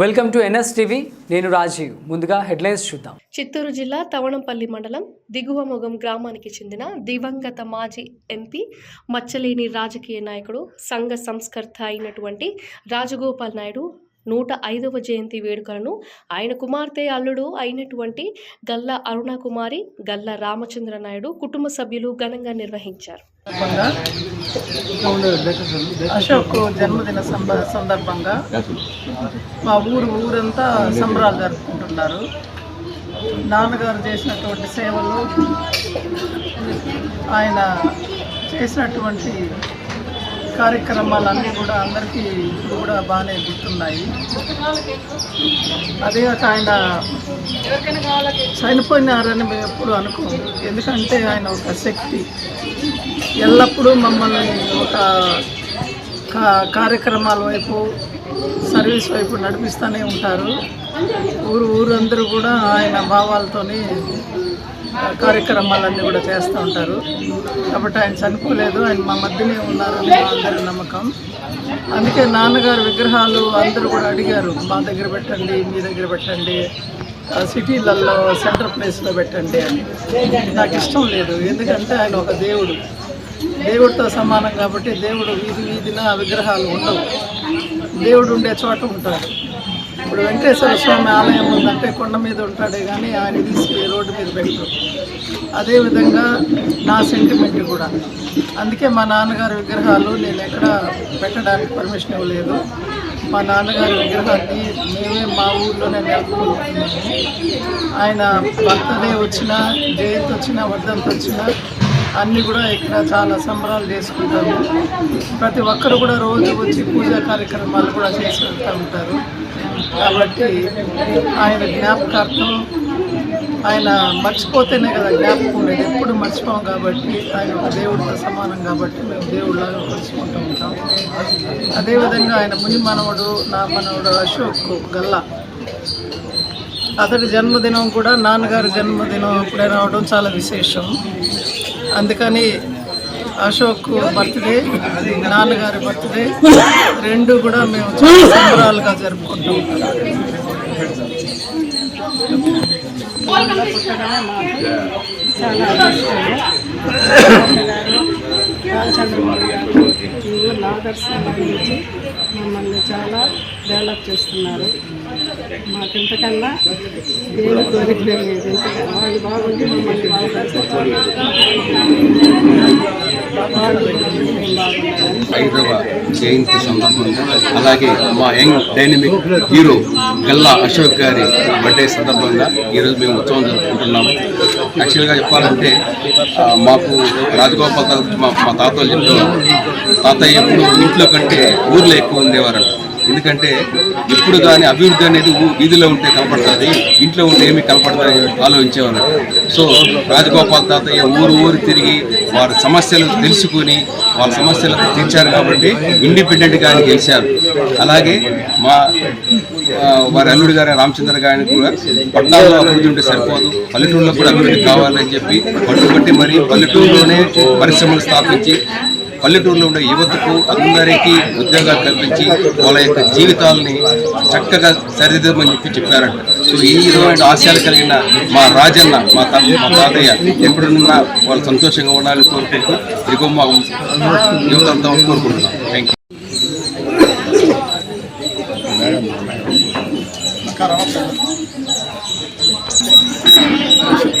Welcome to NS TV నేను రాజీవ్. ముందుగా headlines చూద్దాం. చిత్తూరు జిల్లా తవణంపల్లి మండలం దిగువ మొగం గ్రామానికి చెందిన దివంగత మాజీ ఎంపీ మచ్చలేని రాజకీయ నాయకుడు సంఘ సంస్కర్త అయినటువంటి రాజగోపాల్ నాయుడు నూట ఐదవ జయంతి వేడుకలను ఆయన కుమార్తె అల్లుడు అయినటువంటి గల్ల అరుణ కుమారి గల్ల రామచంద్ర నాయుడు కుటుంబ సభ్యులు ఘనంగా నిర్వహించారు. అశోక్ జన్మదిన సందర్భంగా మా ఊరు ఊరంతా సంబరాలు జరుపుకుంటున్నారు. నాన్నగారు చేసినటువంటి సేవలు ఆయన చేసినటువంటి కార్యక్రమాలన్నీ కూడా అందరికీ ఇప్పుడు కూడా బాగానే గుర్తున్నాయి. అదే కాక ఆయన చనిపోయినారని మేము ఎప్పుడు అనుకోము ఎందుకంటే ఆయన ఒక శక్తి. ఎల్లప్పుడూ మమ్మల్ని ఒక కార్యక్రమాల వైపు సర్వీస్ వైపు నడిపిస్తూనే ఉంటారు. ఊరు ఊరందరూ కూడా ఆయన భావాలతోని కార్యక్రమాలన్నీ కూడా చేస్తూ ఉంటారు. కాబట్టి ఆయన చనిపోలేదు ఆయన మా మధ్యనే ఉన్నారని అందరి నమ్మకం. అందుకే నాన్నగారు విగ్రహాలు అందరూ కూడా అడిగారు మా దగ్గర పెట్టండి మీ దగ్గర పెట్టండి సిటీలలో సెంటర్ ప్లేస్లో పెట్టండి అని. నాకు ఇష్టం లేదు ఎందుకంటే ఆయన ఒక దేవుడు. దేవుడితో సమానం కాబట్టి దేవుడు వీధి వీధిన విగ్రహాలు ఉండవు. దేవుడు ఉండే చోట ఉంటాడు ఇప్పుడు వెంకటేశ్వర స్వామి ఆలయం ఉందంటే కొండ మీద ఉంటాడే కానీ ఆయన తీసుకెళ్ళి రోడ్డు మీద పెట్టరు అదేవిధంగా నా సెంటిమెంట్ కూడా. అందుకే మా నాన్నగారి విగ్రహాలు నేను ఎక్కడ పెట్టడానికి పర్మిషన్ ఇవ్వలేదు. మా నాన్నగారి విగ్రహాన్ని మేమే మా ఊర్లోనే నెలకొల్పుకున్నాము ఆయన బర్త్డే వచ్చినా జయంతి వచ్చినా వర్ధంతి వచ్చినా అన్నీ కూడా ఇక్కడ చాలా సంబరాలు చేసుకుంటాము ప్రతి ఒక్కరు కూడా రోజు వచ్చి పూజా కార్యక్రమాలు కూడా చేసి ఉంటారు. కాబట్టి ఆయన జ్ఞాపకార్థం ఆయన మర్చిపోతేనే కదా జ్ఞాపకం ఉండేది. ఎప్పుడు మర్చిపోం కాబట్టి ఆయన ఒక దేవుడితో సమానం కాబట్టి మేము దేవుడిలాగా కొలుసుకుంటూ ఉంటాం. అదేవిధంగా ఆయన ముని మనవడు నా మనవడు అశోక్ గల్లా అతడి జన్మదినం కూడా నాన్నగారి జన్మదినం అప్పుడే రావడం చాలా విశేషం. అందుకని అశోక్ బర్త్డే నాన్నగారి బర్త్డే రెండు కూడా మేము చాలా సంబరాలుగా జరుపుకుంటాం. చాలా బ్లాగర్స్ గారు మమ్మల్ని చాలా డెవలప్ చేస్తున్నారు. మాకింతకన్నా ఏమి కోరిక ఇంతకన్నా. వాళ్ళు బాగుంటే మమ్మల్ని బాగా ఐదవ జయంతి సందర్భంగా అలాగే మా young dynamic hero Galla Ashok గారి బర్త్డే సందర్భంగా ఈరోజు మేము ఉత్సవం జరుపుకుంటున్నాము. యాక్చువల్గా చెప్పాలంటే మాకు రాజగోపాల్ మా మా తాత వాళ్ళు తాతయ్య ఎప్పుడు ఇంట్లో కంటే ఊర్లో ఎక్కువ ఉండేవారంట. ఎందుకంటే ఎప్పుడు కానీ అభివృద్ధి అనేది వీధిలో ఉంటే కనపడుతుంది ఇంట్లో ఉంటే ఏమి కనపడుతుంది ఆలోచించేవారు సో రాజగోపాల్ తాతయ్య ఊరు ఊరు తిరిగి వారి సమస్యలు తెలుసుకుని వాళ్ళ సమస్యలను తీర్చారు కాబట్టి ఇండిపెండెంట్గా ఆయన గెలిచారు. అలాగే మా వారి అల్లుడు గారి రామచంద్ర గారిని కూడా పట్టణాల్లో అభివృద్ధి ఉంటే సరిపోదు పల్లెటూరులో కూడా అభివృద్ధి కావాలని చెప్పి పట్టుబట్టి మరి పల్లెటూరులోనే పరిశ్రమలు స్థాపించి పల్లెటూరులో ఉండే యువతకు అందరికీ ఉద్యోగాలు కల్పించి వాళ్ళ యొక్క జీవితాలని చక్కగా సరిదిద్దమని చెప్పి చెప్పారంట. సో ఈ విధమైన ఆశయాలు కలిగిన మా రాజన్న మా తా మా తాతయ్య ఎప్పుడున్నా వాళ్ళు సంతోషంగా ఉండాలని కోరుకుంటూ ఇదిగో మా యువత అంతా కోరుకుంటున్నాం థ్యాంక్ యూ